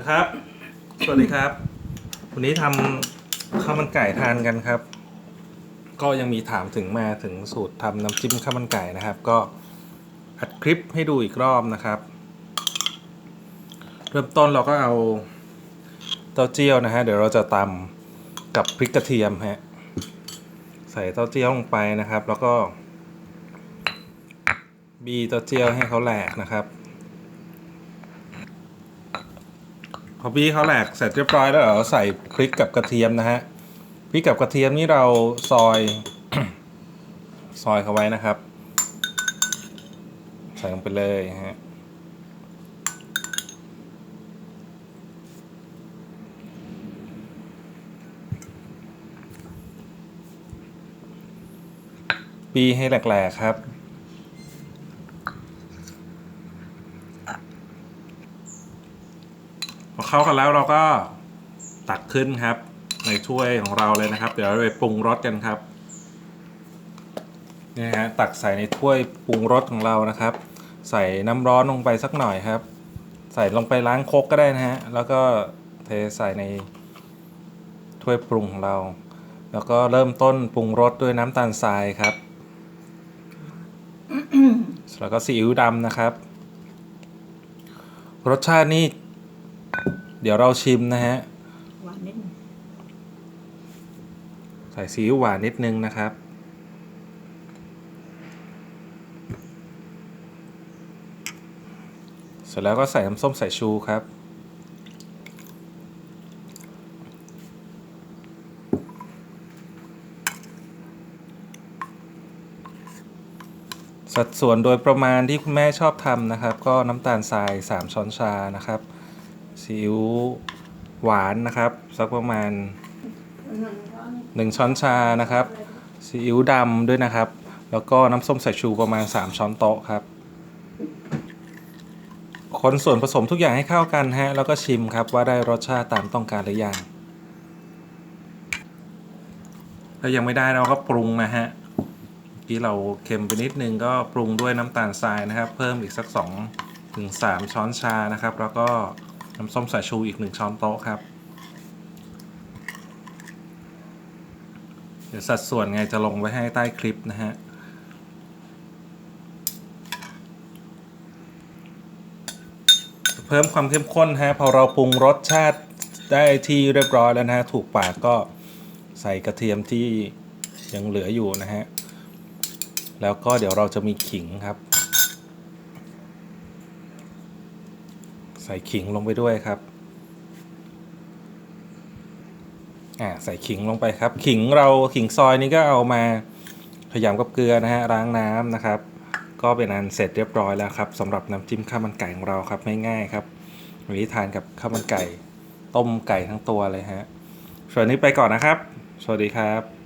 นะครับ สวัสดีครับ วันนี้ทำข้าวมันไก่ทานกันครับ ก็ยังมีถามถึงมาถึงสูตรทำน้ำจิ้มข้าวมันไก่นะครับ ก็อัดคลิปให้ดูอีกรอบนะครับ เริ่มต้นเราก็เอาเต้าเจี้ยวนะฮะเดี๋ยวเราจะตำกับพริกกระเทียมฮะใส่เต้าเจี้ยวลงไปนะครับ แล้วก็บีเต้าเจี้ยวให้เขาแหลกนะครับ พอบีเขาแหลกเสร็จเรียบร้อยแล้วเราใส่พริกกับกระเทียมนะฮะพริกกับกระเทียมนี่เราซอยซอยเขาไว้นะครับ ใส่ลงไปเลยฮะบีให้แหลกๆครับ พอเข้ากันแล้วเราก็ตักขึ้นครับ ในถ้วยของเราเลยนะครับ เดี๋ยวเราไปปรุงรสกันครับนี่ฮะตักใส่ในถ้วยปรุงรสของเรานะครับ ใส่น้ำร้อนลงไปสักหน่อยครับ ใส่ลงไปล้างคกก็ได้นะฮะแล้วก็เทใส่ในถ้วยปรุงของเรา แล้วก็เริ่มต้นปรุงรสด้วยน้ำตาลทรายครับแล้วก็ซีอิ๊วดำนะครับ รสชาตินี่ เดี๋ยวเราชิมนะฮะ หวานนิดหนึ่งใส่ซีอิ๊วหวานนิดนึงนะครับ เสร็จแล้วก็ใส่น้ำส้มสายชูครับ สัดส่วนโดยประมาณที่คุณแม่ชอบทำนะครับ ก็น้ำตาลทราย 3 ช้อนชานะครับ ซีอิ๊วหวานนะครับ สักประมาณ 1 ช้อนชานะครับซีอิ๊วดำด้วยนะครับ แล้วก็น้ำส้มสายชูประมาณ 3 ช้อนโต๊ะครับ คนส่วนผสมทุกอย่างให้เข้ากันฮะแล้วก็ชิมครับว่าได้รสชาติตามต้องการหรือยังถ้ายังไม่ได้เราก็ปรุงนะฮะเมื่อกี้เราเค็มไปนิดนึงก็ปรุงด้วยน้ำตาลทรายนะครับ เพิ่มอีกสัก2ถึง3ช้อนชานะครับ แล้วก็ น้ำส้มสายชูอีก1ช้อนโต๊ะครับ เดี๋ยวสัดส่วนไงจะลงไว้ให้ใต้คลิปนะฮะเพิ่มความเข้มข้นฮะพอเราปรุงรสชาติได้ที่เรียบร้อยแล้วนะฮะถูกปากก็ใส่กระเทียมที่ยังเหลืออยู่นะฮะ แล้วก็เดี๋ยวเราจะมีขิงครับ ใส่ขิงลงไปด้วยครับอ่าใส่ขิงลงไปครับ ขิงเราขิงซอยนี้ก็เอามาขยำกับเกลือนะฮะล้างน้ำนะครับ ก็เป็นอันเสร็จเรียบร้อยแล้วครับสำหรับน้ำจิ้มข้าวมันไก่ของเราครับง่ายๆครับวันนี้ทานกับข้าวมันไก่ ต้มไก่ทั้งตัวเลยฮะส่วนนี้ไปก่อนนะครับ สวัสดีครับ